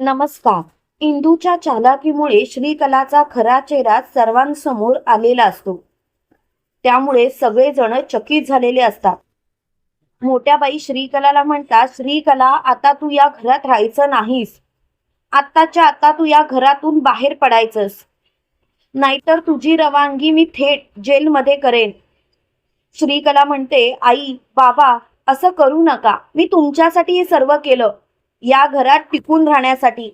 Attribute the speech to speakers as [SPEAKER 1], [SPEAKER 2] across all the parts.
[SPEAKER 1] नमस्कार. इंदूच्या चालाकीमुळे श्रीकलाचा खरा चेहरा सर्वांसमोर आलेला असतो. त्यामुळे सगळेजण चकित झालेले असतात. मोठ्या बाई श्रीकलाला म्हणतात श्रीकला आता तू या घरात राहायचं नाहीस. आत्ताच्या आता तू या घरातून बाहेर पडायचंस. नाहीतर तुझी रवानगी मी थेट जेलमध्ये करेन. श्रीकला म्हणते आई बाबा असं करू नका. मी तुमच्यासाठी हे सर्व केलं. या घरात टिकून राहण्यासाठी.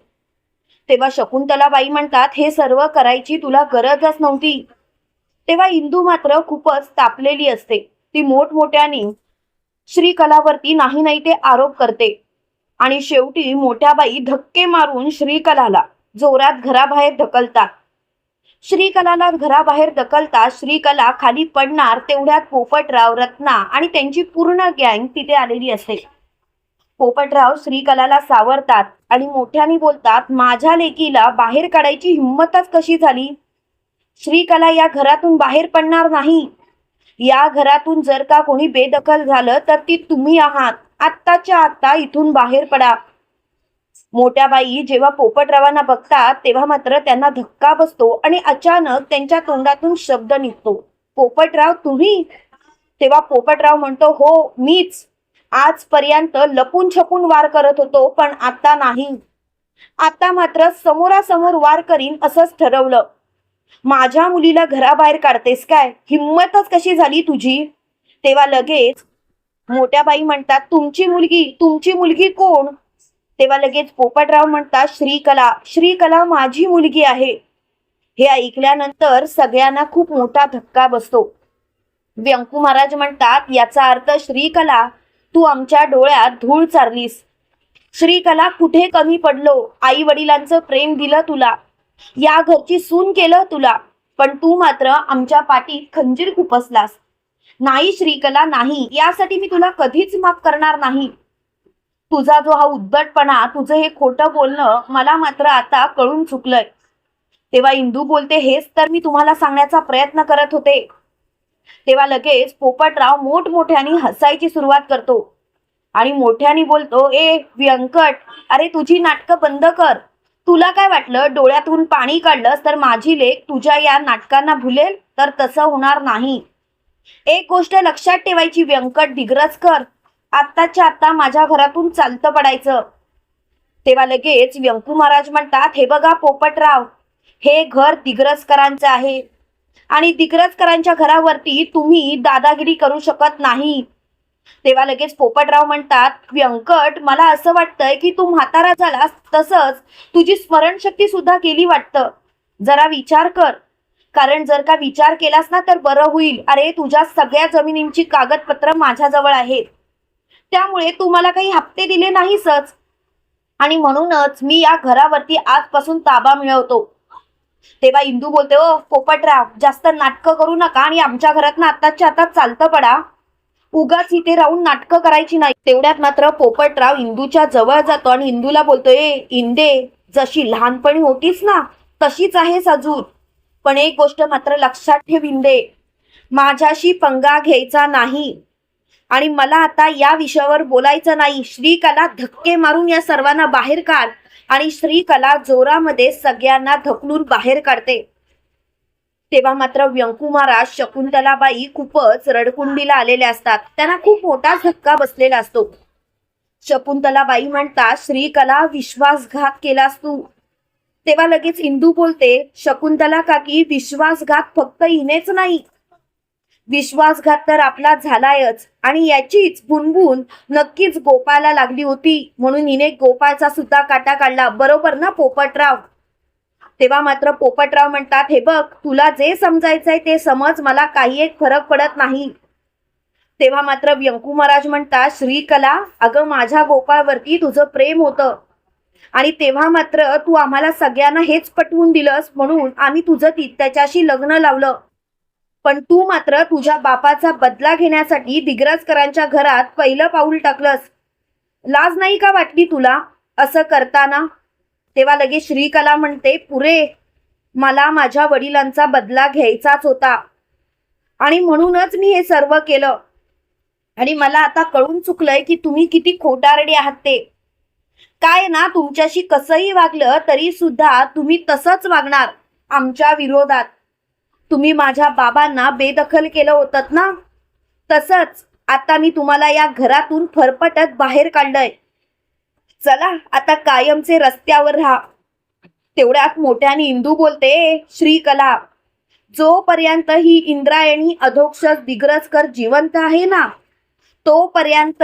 [SPEAKER 1] तेव्हा शकुंतलाबाई म्हणतात हे सर्व करायची तुला गरजच नव्हती. तेव्हा इंदू मात्र खूपच तापलेली असते. ती मोठमोठ्याने श्रीकलावरती नाही नाही ते आरोप करते. आणि शेवटी मोठ्या बाई धक्के मारून श्रीकलाला जोरात घराबाहेर ढकलतात. श्रीकलाला घराबाहेर ढकलता श्रीकला खाली पडणार तेवढ्यात पोपटराव रत्ना आणि त्यांची पूर्ण गँग तिथे आलेली असते. पोपटराव श्रीकलाला सावरतात आणि मोठ्याने बोलतात माझ्या लेकीला बाहेर काढायची हिंमतच कशी झाली? श्रीकला या घरातून बाहेर पडणार नाही. या घरातून जर का कोणी बेदखल झालं तर ती तुम्ही आहात. आत्ताच्या आत्ता इथून बाहेर पडा. मोठ्या बाई जेव्हा पोपटरावांना बघतात तेव्हा मात्र त्यांना धक्का बसतो आणि अचानक त्यांच्या तोंडातून शब्द निघतो. पोपटराव तुम्ही? तेव्हा पोपटराव म्हणतो हो मीच. आजपर्यंत लपून छपून वार करत होतो पण आता नाही. आता मात्र समोरासमोर वार करीन असंच ठरवलं. माझ्या मुलीला घराबाहेर काढतेस काय? हिंमतच कशी झाली तुझी? तेव्हा लगेच मोठ्या बाई म्हणतात तुमची मुलगी तुमची मुलगी कोण? तेव्हा लगेच पोपटराव म्हणतात श्रीकला श्रीकला माझी मुलगी आहे. हे ऐकल्यानंतर सगळ्यांना खूप मोठा धक्का बसतो. व्यंकू महाराज म्हणतात याचा अर्थ श्रीकला तू आमच्या डोळ्यात धूळ चारलीस. श्रीकला कुठे कमी पडलो? आई वडिलांचं प्रेम दिलं तुला. या घरची सून केलं तुला. पण तू मात्र आमच्या पाठीत खंजीर खुपसलास. नाही श्रीकला नाही. यासाठी मी तुला कधीच माफ करणार नाही. तुझा जो हा उद्धटपणा तुझं हे खोटं बोलणं मला मात्र आता कळून चुकलंय. तेव्हा इंदू बोलते हेच तर मी तुम्हाला सांगण्याचा प्रयत्न करत होते. तेव्हा लगेच पोपटराव मोठमोठ्याने हसायची सुरुवात करतो. आणि मोठ्याने बोलतो ए व्यंकट अरे तुझी नाटकं बंद कर. तुला काय वाटलं डोळ्यातून पाणी काढलंस तर माझी लेख तुझ्या या नाटकांना भुलेल? तर तसं होणार नाही. एक गोष्ट लक्षात ठेवायची व्यंकट दिग्रज कर. आत्ताच्या आत्ता माझ्या घरातून चालतं पडायचं. तेव्हा लगेच व्यंकू महाराज म्हणतात हे बघा पोपटराव हे घर दिग्रजकरांचं आहे. आणि दिग्रजकरांच्या घरावरती तुम्ही दादागिरी करू शकत नाही. तेव्हा लगेच पोपटराव म्हणतात व्यंकट मला असं वाटतंय की तू म्हातारा झालास तसंच तुझी स्मरणशक्ती सुद्धा गेली वाटतं. जरा विचार कर. कारण जर का विचार केलास ना तर बरं होईल. अरे तुझ्या सगळ्या जमिनींची कागदपत्र माझ्याजवळ आहेत. त्यामुळे तू मला काही हप्ते दिले नाहीसच. आणि म्हणूनच मी या घरावरती आजपासून ताबा मिळवतो. तेव्हा इंदू बोलते ओ पोपटराव जास्त नाटकं करू नका आणि आमच्या घरात ना आताच्या आता चालतं पडा. उगाच इथे राहून नाटकं करायची नाही. तेवढ्यात मात्र पोपटराव इंदूच्या जवळ जातो आणि इंदूला बोलतोय ए इंदे जशी लहानपणी होतीस ना तशीच आहेस अजून. पण एक गोष्ट मात्र लक्षात ठेव इंदे माझ्याशी पंगा घ्यायचा नाही. आणि मला आता या विषयावर बोलायचं नाही. श्रीकला धक्के मारून या सर्वांना बाहेर काढ आणि श्रीकला जोरामध्ये सगळ्यांना धकलून बाहेर काढते. तेव्हा मात्र व्यंकुमारा शकुंतलाबाई खूपच रडकुंडीला आलेले असतात. त्यांना खूप मोठा धक्का बसलेला असतो. शकुंतलाबाई म्हणतात श्रीकला विश्वासघात केलास तू. तेव्हा लगेच इंदू बोलते शकुंतला काकी विश्वासघात फक्त हिनेच नाही. विश्वासघात तर आपला झालायच आणि याचीच बुनबुन नक्कीच गोपाला लागली होती. म्हणून हिने गोपाळचा सुद्धा काटा काढला. बरोबर ना पोपटराव? तेव्हा मात्र पोपटराव म्हणतात हे बघ तुला जे समजायचंय ते समज मला काही एक फरक पडत नाही. तेव्हा मात्र व्यंकू महाराज म्हणतात श्रीकला अगं माझ्या गोपाळवरती तुझं प्रेम होतं. आणि तेव्हा मात्र तू आम्हाला सगळ्यांना हेच पटवून दिलंस म्हणून आम्ही तुझं ती त्याच्याशी लग्न लावलं. पण तू मात्र तुझ्या बापाचा बदला घेण्यासाठी दिग्रजकरांच्या घरात पहिलं पाऊल टाकलंस. लाज नाही का वाटली तुला असं करताना? तेव्हा लगेच श्रीकला म्हणते पुरे मला माझ्या वडिलांचा बदला घ्यायचाच होता. आणि म्हणूनच मी हे सर्व केलं. आणि मला आता कळून चुकलंय की तुम्ही किती खोटारडे आहात ते. काय ना तुमच्याशी कसंही वागलं तरी सुद्धा तुम्ही तसंच वागणार आमच्या विरोधात. तुम्ही माझ्या बाबांना बेदखल केलं होतं ना? तसंच आता मी तुम्हाला या घरातून फरफटत बाहेर काढलंय. चला आता कायमचे रस्त्यावर राहा. तेवढ्यात मोठ्याने इंदू बोलते श्रीकला जोपर्यंत ही इंद्रायणी अधोक्षस दिग्रजकर जिवंत आहे ना तोपर्यंत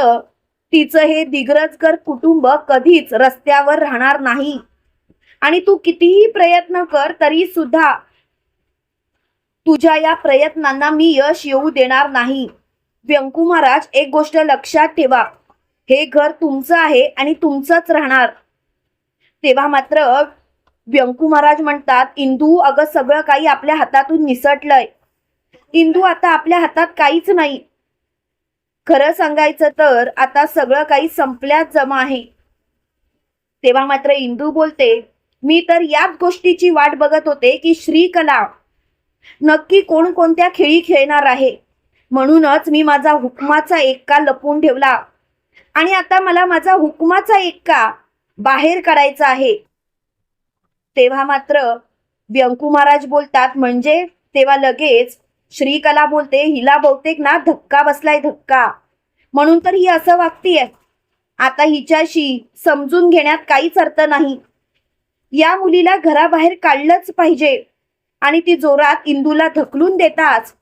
[SPEAKER 1] तिचं हे दिग्रजकर कुटुंब कधीच रस्त्यावर राहणार नाही. आणि तू कितीही प्रयत्न कर तरी सुद्धा तुझ्या या प्रयत्नांना मी यश येऊ देणार नाही. व्यंकू महाराज एक गोष्ट लक्षात ठेवा. हे घर तुमचं आहे आणि तुमचंच राहणार. तेव्हा मात्र व्यंकू महाराज म्हणतात इंदू अगं सगळं काही आपल्या हातातून निसटलंय. इंदू आता आपल्या हातात काहीच नाही. खरं सांगायचं तर आता सगळं काही संपल्यात जमा आहे. तेव्हा मात्र इंदू बोलते मी तर याच गोष्टीची वाट बघत होते की श्रीकला नक्की कोणकोणत्या खेळी खेळणार आहे. म्हणूनच मी माझा हुकमाचा एक्का लपवून ठेवला. आणि आता मला माझा हुकमाचा एक्का बाहेर काढायचा आहे. तेव्हा मात्र व्यंकू महाराज बोलतात म्हणजे? तेव्हा लगेच श्रीकला बोलते हिला बहुतेक ना धक्का बसलाय धक्का. म्हणून तर ही असं वागतीये. आता हिच्याशी समजून घेण्यात काहीच अर्थ नाही. या मुलीला घराबाहेर काढलंच पाहिजे. आणि ती जोरात इंदूला धकलून देताच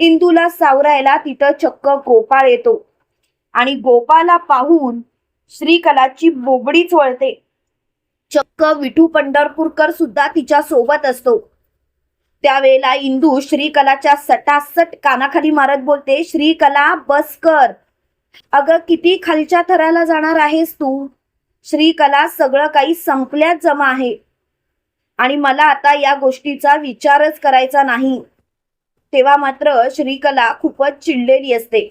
[SPEAKER 1] इंदूला सावरायला तिथं चक्क गोपाळ येतो. आणि गोपाला पाहून श्रीकलाची बोबडीच वळते चक्क विठू पंढरपूरकर सुद्धा तिच्या सोबत असतो. त्यावेळेला इंदू श्रीकलाच्या सटासट कानाखाली मारत बोलते श्रीकला बस कर. अगं किती खालच्या थराला जाणार आहेस तू? श्रीकला सगळं काही संपल्यात जमा आहे. आणि मला आता या गोष्टीचा विचारच करायचा नाही. तेव्हा मात्र श्रीकला खूपच चिडलेली असते.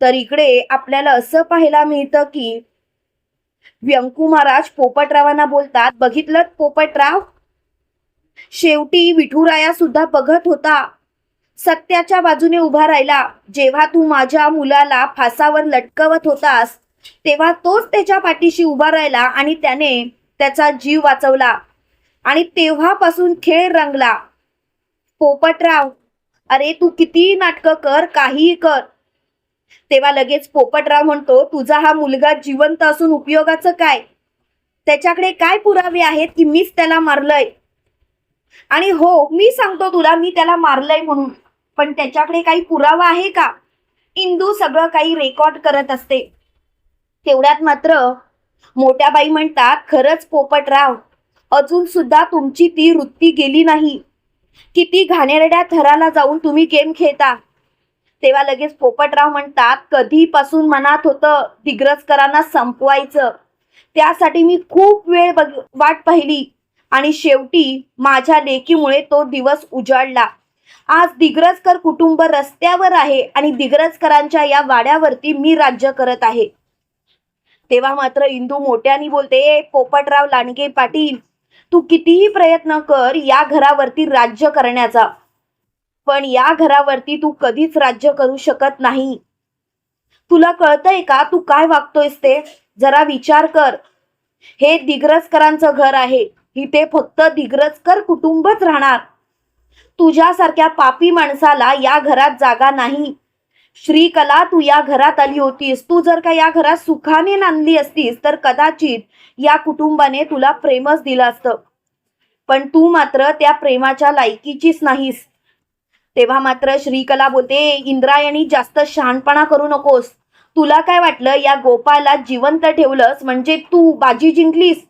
[SPEAKER 1] तर इकडे आपल्याला असं पाहायला मिळतं की व्यंकू महाराज पोपटरावांना बोलतात बघितलं पोपटराव? शेवटी विठुराया सुद्धा बघत होता. सत्याच्या बाजूने उभा राहिला. जेव्हा तू माझ्या मुलाला फासावर लटकवत होतास तेव्हा तोच त्याच्या पाठीशी उभा राहिला आणि त्याने त्याचा जीव वाचवला आणि तेव्हापासून खेळ रंगला. पोपटराव अरे तू किती नाटकं कर काहीही कर. तेव्हा लगेच पोपटराव म्हणतो तुझा हा मुलगा जिवंत असून उपयोगाचं काय? त्याच्याकडे काय पुरावे आहेत की मीच त्याला मारलंय? आणि हो मी सांगतो तुला मी त्याला मारलंय म्हणून. पण त्याच्याकडे काही पुरावा आहे का? इंदू सगळं काही रेकॉर्ड करत असते. तेवढ्यात मात्र मोठ्या बाई म्हणतात खरंच पोपटराव अजून सुद्धा तुमची ती वृत्ती गेली नाही. किती घाणेरड्या थराला जाऊन तुम्ही गेम खेळता. तेव्हा लगेच पोपटराव म्हणतात कधीपासून मनात होतं दिग्रजकरांना संपवायचं? त्यासाठी मी खूप वेळ बघ वाट पाहिली आणि शेवटी माझ्या लेकीमुळे तो दिवस उजाडला. आज दिग्रजकर कुटुंब रस्त्यावर आहे आणि दिग्रजकरांच्या या वाड्यावरती मी राज्य करत आहे. तेव्हा मात्र इंदू मोठ्यानी बोलते पोपटराव लांडगे पाटील तू कितीही प्रयत्न कर या घरावरती राज्य करण्याचा. पण या घरावरती तू कधीच राज्य करू शकत नाही. तुला कळतंय का तू काय वागतोयस ते? जरा विचार कर. हे दिग्रजकरांचं घर आहे. इथे फक्त दिग्रजकर कुटुंबच राहणार. तुझ्यासारख्या पापी माणसाला या घरात जागा नाही. श्रीकला तू या घरात आली होतीस. तू जर का या घरात सुखाने नांदली असतीस तर कदाचित या कुटुंबाने तुला प्रेमच दिलं असतं. पण तू मात्र त्या प्रेमाच्या लायकीचीच नाहीस. तेव्हा मात्र श्रीकला बोलते इंद्रायणी जास्त शहाणपणा करू नकोस. तुला काय वाटलं? या गोपाला जिवंत ठेवलंस म्हणजे तू बाजी जिंकलीस.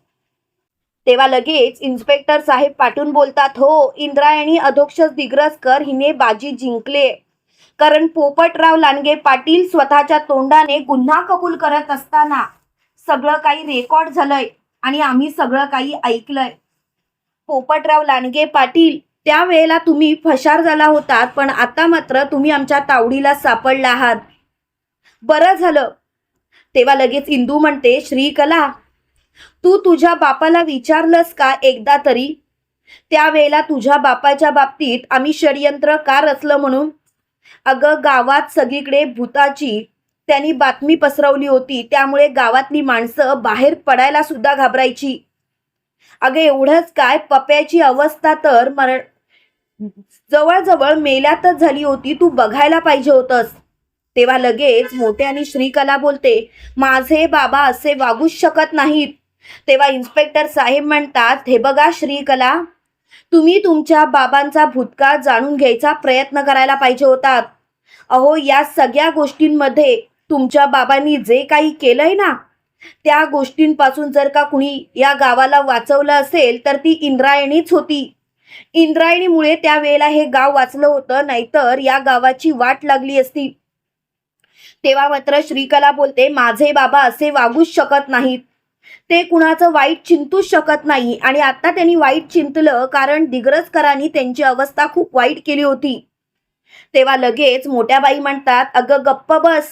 [SPEAKER 1] तेव्हा लगेच इन्स्पेक्टर साहेब पाठून बोलतात हो इंद्रायणी अधोक्षज दिग्रजकर हिने बाजी जिंकले. कारण पोपटराव लांडगे पाटील स्वतःच्या तोंडाने गुन्हा कबूल करत असताना सगळं काही रेकॉर्ड झालंय आणि आम्ही सगळं काही ऐकलंय. पोपटराव लांडगे पाटील त्यावेळेला तुम्ही फशार झाला होतात पण आता मात्र तुम्ही आमच्या तावडीला सापडला आहात. बरं झालं. तेव्हा लगेच इंदू म्हणते श्रीकला तू तुझ्या बापाला विचारलंस का एकदा तरी? त्यावेळेला तुझ्या बापाच्या बाबतीत आम्ही षडयंत्र का रचलं म्हणून? अगं गावात सगळीकडे भूताची त्यांनी बातमी पसरवली होती त्यामुळे गावातली माणसं बाहेर पडायला सुद्धा घाबरायची. अगं एवढंच काय? पप्याची अवस्था तर मरण जवळजवळ मेल्यातच झाली होती. तू बघायला पाहिजे होतस. तेव्हा लगेच मोठ्याने श्रीकला बोलते माझे बाबा असे वागूच शकत नाहीत. तेव्हा इन्स्पेक्टर साहेब म्हणतात हे बघा श्रीकला तुम्ही तुमच्या बाबांचा भूतकाळ जाणून घ्यायचा प्रयत्न करायला पाहिजे होतात. अहो या सगळ्या गोष्टींमध्ये तुमच्या बाबांनी जे काही केलंय ना त्या गोष्टींपासून जर का कुणी या गावाला वाचवलं असेल तर ती इंद्रायणीच होती. इंद्रायणीमुळे त्यावेळेला हे गाव वाचलं होतं नाहीतर या गावाची वाट लागली असती. तेव्हा मात्र श्रीकला बोलते माझे बाबा असे वागूच शकत नाहीत. ते कुणाचं वाईट चिंतूच शकत नाही. आणि आता त्यांनी वाईट चिंतलं कारण दिग्रजकरांनी त्यांची अवस्था खूप वाईट केली होती. तेव्हा लगेच मोठ्या बाई म्हणतात अगं गप्प बस.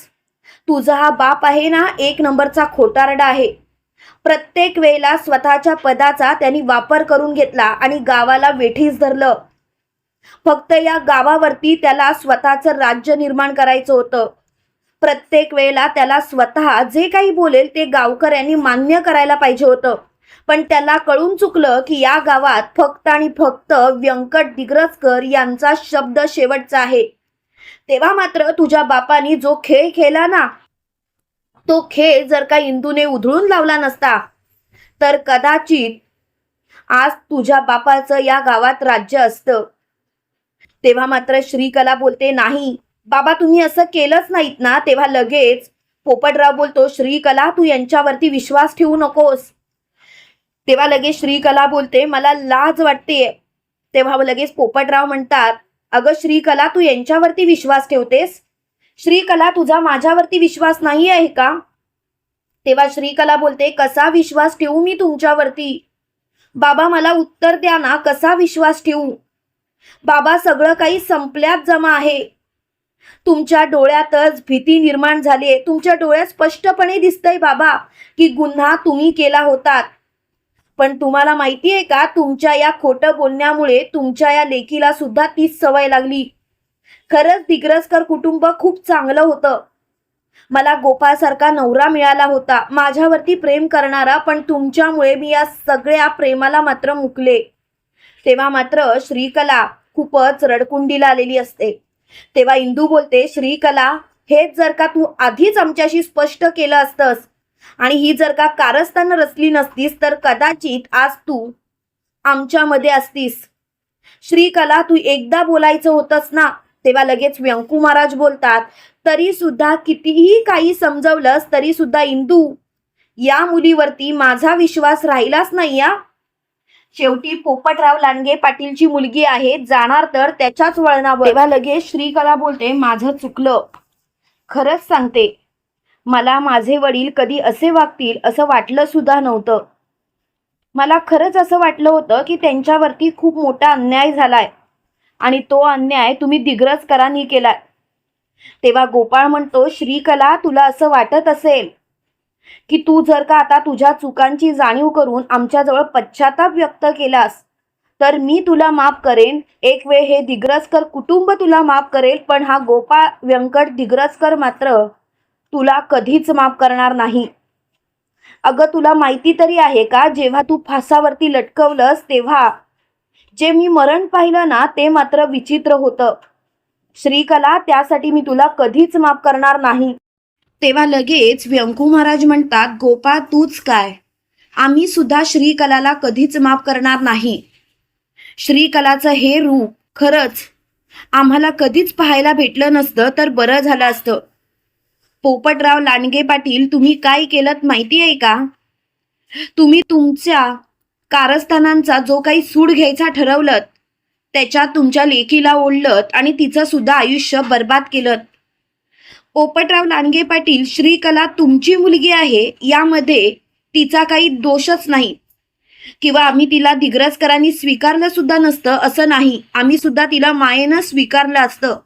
[SPEAKER 1] तुझा हा बाप आहे ना एक नंबरचा खोटारडा आहे. प्रत्येक वेळेला स्वतःच्या पदाचा त्यांनी वापर करून घेतला आणि गावाला वेठीस धरलं. फक्त या गावावरती त्याला स्वतःचं राज्य निर्माण करायचं होतं. प्रत्येक वेळेला त्याला स्वतः जे काही बोलेल ते गावकऱ्यांनी मान्य करायला पाहिजे होतं. पण त्याला कळून चुकलं की या गावात फक्त आणि फक्त व्यंकट दिग्रजकर यांचा शब्द शेवटचा आहे. तेव्हा मात्र तुझ्या बापानी जो खेळ खेळला ना तो खेळ जर का इंदूने उधळून लावला नसता तर कदाचित आज तुझ्या बापाचं या गावात राज्य असतं. तेव्हा मात्र श्रीकला बोलते नाही बाबा तुम्ही असं केलंच नाहीत ना तेव्हा लगेच पोपटराव बोलतो श्रीकला तू यांच्यावरती विश्वास ठेवू नकोस. तेव्हा लगेच श्रीकला बोलते मला लाज वाटते तेव्हा लगेच पोपटराव म्हणतात अगं श्रीकला तू यांच्यावरती विश्वास ठेवतेस? श्रीकला तुझा माझ्यावरती विश्वास नाही आहे का? तेव्हा श्रीकला बोलते कसा विश्वास ठेवू मी तुमच्यावरती? बाबा मला उत्तर द्या ना कसा विश्वास ठेवू? बाबा सगळं काही संपल्यात जमा आहे. तुमच्या डोळ्यातच भीती निर्माण झाली आहे. तुमच्या डोळ्यात स्पष्टपणे दिसतंय बाबा की गुन्हा तुम्ही केला होतात. पण तुम्हाला माहिती आहे का तुमच्या या खोटं बोलण्यामुळे तुमच्या या लेखीला सुद्धा तीच सवय लागली. खरंच दिग्रसकर कुटुंब खूप चांगलं होतं. मला गोपाळसारखा नवरा मिळाला होता. माझ्यावरती प्रेम करणारा पण तुमच्यामुळे मी या सगळ्या प्रेमाला मात्र मुकले. तेव्हा मात्र श्रीकला खूपच रडकुंडीला आलेली असते. तेव्हा इंदू बोलते श्रीकला हेच जर का तू आधीच आमच्याशी स्पष्ट केलं असतंस आणि ही जर का कारस्थानं रचली नसतीस तर कदाचित आज तू आमच्यामध्ये असतीस. श्रीकला तू एकदा बोलायचं होतंस ना तेव्हा लगेच व्यंकू महाराज बोलतात तरी सुद्धा कितीही काही समजवलंस तरी सुद्धा इंदू या मुलीवरती माझा विश्वास राहिलाच नाही या शेवटी पोपटराव लांडगे पाटीलची मुलगी आहे जाणार तर त्याच्याच वळणावर. तेव्हा लगेच श्रीकला बोलते माझं चुकलं. खरंच सांगते मला माझे वडील कधी असे वागतील असं वाटलं सुद्धा नव्हतं. मला खरंच असं वाटलं होतं की त्यांच्यावरती खूप मोठा अन्याय झालाय. आणि तो अन्याय तुम्ही दिग्रजकरांनी केलाय. तेव्हा गोपाळ म्हणतो श्रीकला तुला असं वाटत असेल की तू जर का आता तुझ्या चुकांची जाणीव करून आमच्याजवळ पश्चाताप व्यक्त केलास तर मी तुला माफ करेन. एक वेळ हे दिग्रजकर कुटुंब तुला माफ करेल पण हा गोपाळ व्यंकट दिग्रजकर मात्र तुला कधीच माफ करणार नाही. अगं तुला माहिती तरी आहे का जेव्हा तू फासावरती लटकवलंस तेव्हा जे मी मरण पाहिलं ना ते मात्र विचित्र होतं. श्रीकला त्यासाठी मी तुला कधीच माफ करणार नाही. तेव्हा लगेच व्यंकू महाराज म्हणतात गोपाळ तूच काय? आम्ही सुद्धा श्रीकलाला कधीच माफ करणार नाही. श्रीकलाचं हे रूप खरंच आम्हाला कधीच पाहायला भेटलं नसतं तर बरं झालं असतं. पोपटराव लांडगे पाटील तुम्ही काय केलं माहिती आहे का? तुम्ही तुमच्या कारस्थानांचा जो काही सूड घ्यायचा ठरवलं त्याच्यात तुमच्या लेकीला ओढलत आणि तिचं सुद्धा आयुष्य बर्बाद केलं पोपटराव लांडगे पाटील श्रीकला तुमची मुलगी आहे यामध्ये तिचा काही दोषच नाही. किंवा आम्ही तिला दिग्रजकरांनी स्वीकारलं सुद्धा नसतं असं नाही. आम्ही सुद्धा तिला मायेनं स्वीकारलं असतं.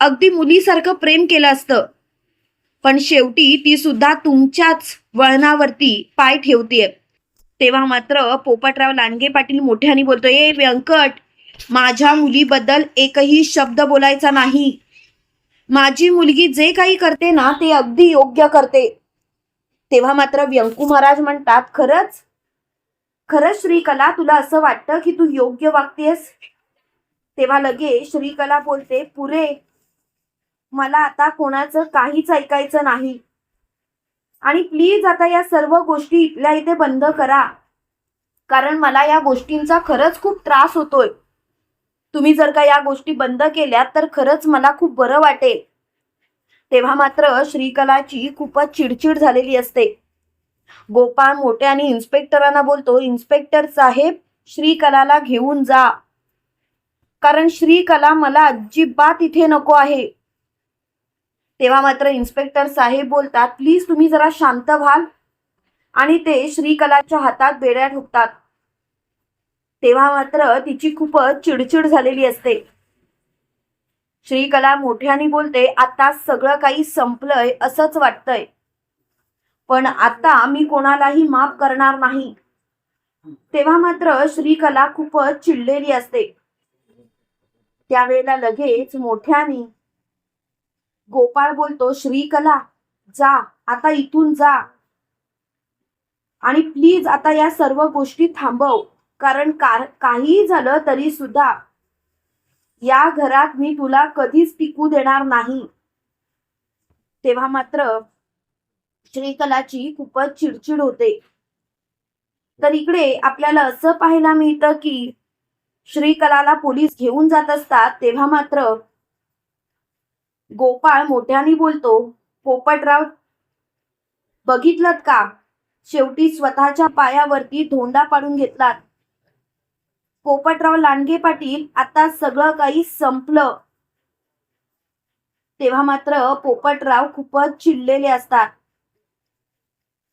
[SPEAKER 1] अगदी मुलीसारखं प्रेम केलं असतं. पण शेवटी ती सुद्धा तुमच्याच वळणावरती पाय ठेवतेय. तेव्हा मात्र पोपटराव लांडगे पाटील मोठ्याने बोलतोय ए व्यंकट माझ्या मुलीबद्दल एकही शब्द बोलायचा नाही. माझी मुलगी जे काही करते ना ते अगदी योग्य करते. तेव्हा मात्र व्यंकू महाराज म्हणतात खरंच? खरंच श्रीकला तुला असं वाटतं की तू योग्य वागतेस? तेव्हा लगेच श्रीकला बोलते पुरे मला आता कोणाचं काहीच ऐकायचं नाही. आणि प्लीज आता या सर्व गोष्टी इथल्या इथे बंद करा. कारण मला या गोष्टींचा खरंच खूप त्रास होतोय. तुम्ही जर का या गोष्टी बंद केल्या तर खरंच मला खूप बरं वाटेल. तेव्हा मात्र श्रीकलाची खूपच चिडचिड झालेली असते. गोपाळ मोठ्याने इन्स्पेक्टरांना बोलतो इन्स्पेक्टर साहेब श्रीकलाला घेऊन जा. कारण श्रीकला मला अजिबात इथे नको आहे. तेव्हा मात्र इन्स्पेक्टर साहेब बोलतात प्लीज तुम्ही जरा शांत व्हाल आणि ते श्रीकलाच्या हातात बेड्या ठोकतात. तेव्हा मात्र तिची खूपच चिडचिड झालेली असते. श्रीकला मोठ्याने बोलते आता सगळं काही संपलंय असंच वाटतंय. पण आता मी कोणालाही माफ करणार नाही. तेव्हा मात्र श्रीकला खूपच चिडलेली असते. त्यावेळेला लगेच मोठ्याने गोपाळ बोलतो श्रीकला जा आता इथून जा. आणि प्लीज आता या सर्व गोष्टी थांबव. कारण का काहीही झालं तरी सुद्धा या घरात मी तुला कधीच टिकू देणार नाही. तेव्हा मात्र श्रीकलाची खूपच चिडचिड होते. तर इकडे आपल्याला असं पाहायला मिळतं की श्रीकलाला पोलीस घेऊन जात असतात तेव्हा मात्र गोपाळ मोठ्याने बोलतो पोपटराव बघितलं का? शेवटी स्वतःच्या पायावरती धोंडा पाडून घेतलात. पोपटराव लांडगे पाटील आता सगळं काही संपलं. तेव्हा मात्र पोपटराव खूपच चिडलेले असतात.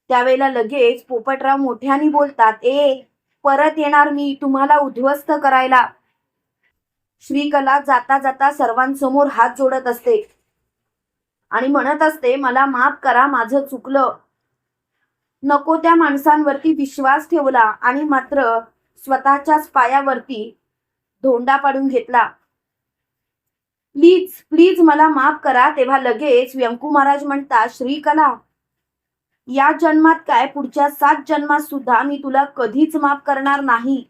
[SPEAKER 1] त्यावेळेला लगेच पोपटराव मोठ्याने बोलतात ए परत येणार मी तुम्हाला उद्ध्वस्त करायला. श्रीकला जाता जाता सर्वांसमोर हात जोडत असते. आणि म्हणत असते मला माफ करा माझं चुकलं. नको त्या माणसांवरती विश्वास ठेवला. आणि मात्र स्वतःच्याच पायावरती धोंडा पाडून घेतला. प्लीज प्लीज मला माफ करा तेव्हा लगेच व्यंकू महाराज म्हणतात श्रीकला या जन्मात काय पुढच्या सात जन्मात सुद्धा मी तुला कधीच माफ करणार नाही.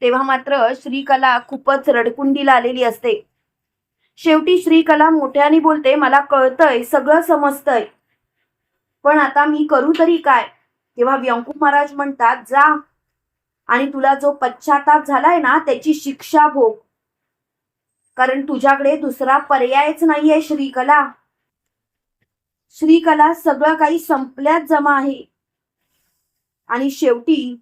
[SPEAKER 1] तेव्हा मात्र श्रीकला खूपच रडकुंडीला आलेली असते. शेवटी श्रीकला मोठ्याने बोलते मला कळतंय सगळं समजतंय. पण आता मी करू तरी काय? तेव्हा व्यंकू महाराज म्हणतात जा. आणि तुला जो पश्चाताप झालाय ना त्याची शिक्षा भोग. कारण तुझ्याकडे दुसरा पर्यायच नाहीये श्रीकला. श्रीकला सगळं काही संपल्यात जमा आहे. आणि शेवटी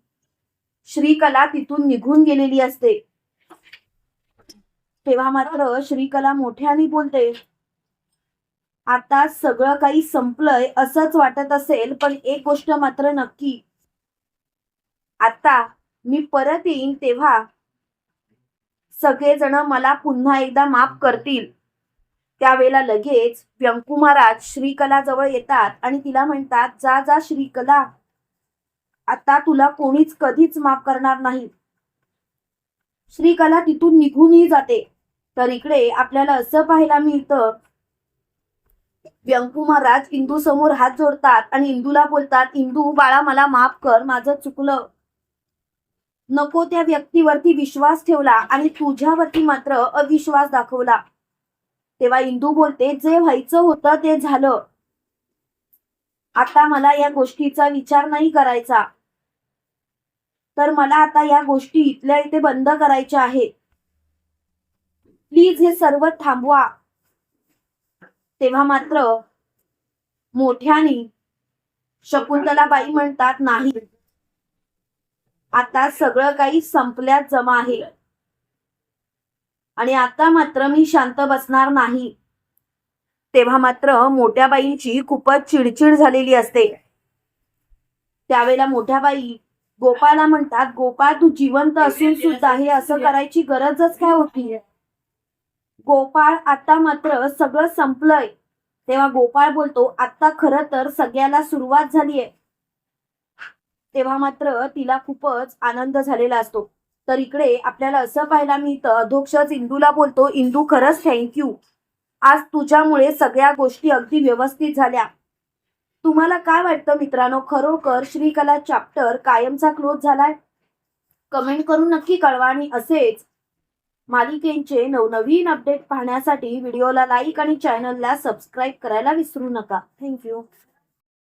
[SPEAKER 1] श्रीकला तिथून निघून गेलेली असते. तेव्हा मात्र श्रीकला मोठ्याने बोलते आता सगळं काही संपलंय असंच वाटत असेल पण एक गोष्ट मात्र नक्की. आता मी परत येईन तेव्हा सगळेजण मला पुन्हा एकदा माफ करतील. त्यावेळेला लगेच व्यंकू महाराज श्रीकला जवळ येतात आणि तिला म्हणतात जा जा श्रीकला. आता तुला कोणीच कधीच माफ करणार नाही. श्रीकला तिथून निघूनही जाते. तर इकडे आपल्याला असं पाहायला मिळतं व्यंकू महाराज इंदू समोर हात जोडतात आणि इंदूला बोलतात इंदू बाळा मला माफ कर माझं चुकलं. नको त्या व्यक्तीवरती विश्वास ठेवला आणि तुझ्यावरती मात्र अविश्वास दाखवला. तेव्हा इंदू बोलते जे व्हायचं होतं ते झालं. आता मला या गोष्टीचा विचार नाही करायचा. तर मला आता या गोष्टी इथल्या इथे बंद करायच्या आहेत. प्लीज हे सर्व थांबवा. तेव्हा मात्र मोठ्याने शकुंतलाबाई म्हणतात नाही. आता सगळं काही संपल्यात जमा आहे. आणि आता मात्र मी शांत बसणार नाही. तेव्हा मात्र मोठ्या बाईंची खूपच चिडचिड झालेली असते. त्यावेळेला मोठ्या बाई गोपाळला म्हणतात गोपाळ तू जिवंत असून सुद्धा हे असं करायची गरजच काय होती? गोपाळ आता मात्र सगळं संपलंय. तेव्हा गोपाळ बोलतो आता खरं तर सगळ्याला सुरुवात झालीये. तेव्हा मात्र तिला खूपच आनंद झालेला असतो. तर इकडे आपल्याला असं पाहायला मिळतं अधोक्षच इंदूला बोलतो इंदू खरंच थँक्यू आज तुझ्यामुळे सगळ्या गोष्टी अगदी व्यवस्थित झाल्या. तुम्हाला काय वाटतं मित्रांनो? खरोखर श्रीकला चॅप्टर कायमचा क्लोज झालाय? कमेंट करून नक्की कळवा आणि असेच मालिकेंचे नवनवीन अपडेट पाहण्यासाठी व्हिडिओला लाईक आणि चॅनलला सबस्क्राईब करायला विसरू नका. थँक्यू